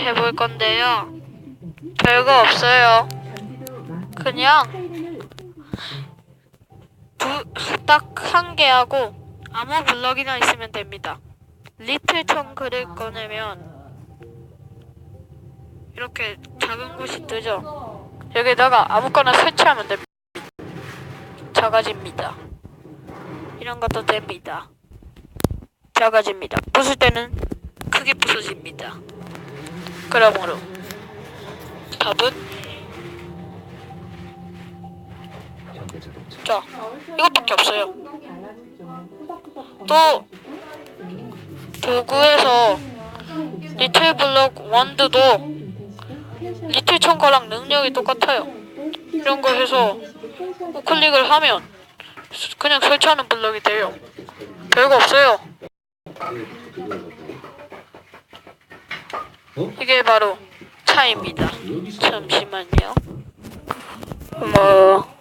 해볼 건데요. 별거 없어요. 그냥 딱 한 개 하고 아무 블럭이나 있으면 됩니다. 리틀 청 그릴 꺼내면 이렇게 작은 곳이 뜨죠. 여기다가 아무거나 설치하면 됩니다. 작아집니다. 이런 것도 됩니다. 작아집니다. 부술 때는. 그러므로 답은 자 이것밖에 없어요. 또 도구에서 리틀 블럭 원드도 리틀 청거랑 능력이 똑같아요. 이런 거 해서 우클릭을 하면 그냥 설치하는 블럭이 돼요. 별거 없어요. 이게 바로 차이입니다. 잠시만요. 뭐